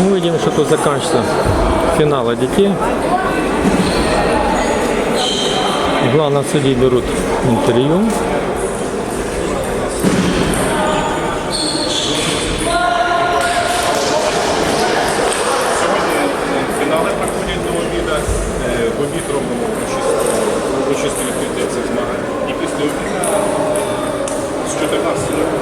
Мы видим, что тут заканчивается финал детей. Главное, судьи берут интервью. Е, В обід робимо урочисто урочисте відкриття цих змагань. І після обіду з 14 тривають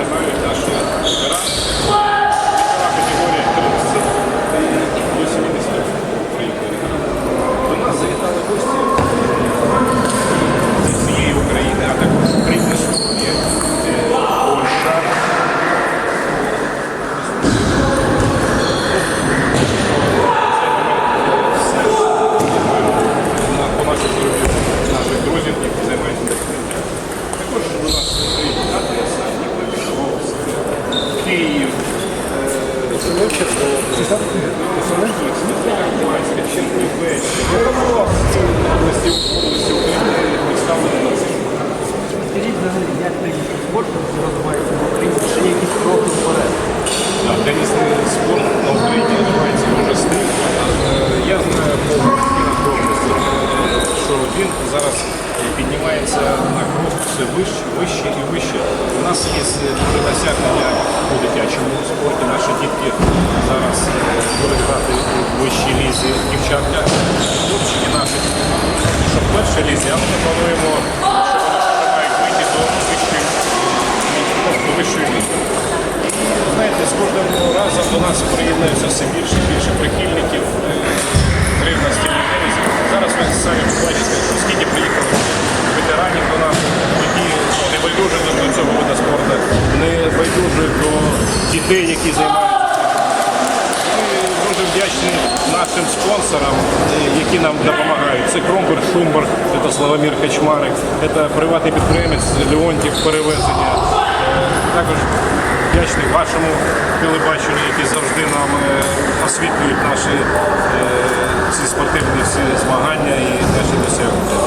цих. Скажіть взагалі, як тенісний спорт розвивається в Україні? Чи є якісь кроки вперед? Да, Тенісний спорт на Україні розвивається дуже стрімко. Е, Я знаю по Кіровоградській області, е, що він зараз Піднімається на крок все вище, вище і вище. У нас є дуже досягнення у дитячому спорті. Наші дітки зараз будуть грати у вищій лізі дівчатка, хлопчики наші, що в першій лізі, але ми плануємо, що вони мають вийти до вищої, до вищої ліги. Знаєте, з кожним разом до нас приєднується все більше і більше прихильників е, гри не байдужі до цього виду спорту, не байдужі до дітей, які займаються. Ми дуже вдячні нашим спонсорам, які нам допомагають. Це Кромберг Шумберг, це Славомір Качмарик, це приватний підприємець Леонтів перевезення. Е, Також вдячний вашому телебаченню, які завжди нам е, освітлюють наші е, ці спортивні всі змагання і наші досягнення.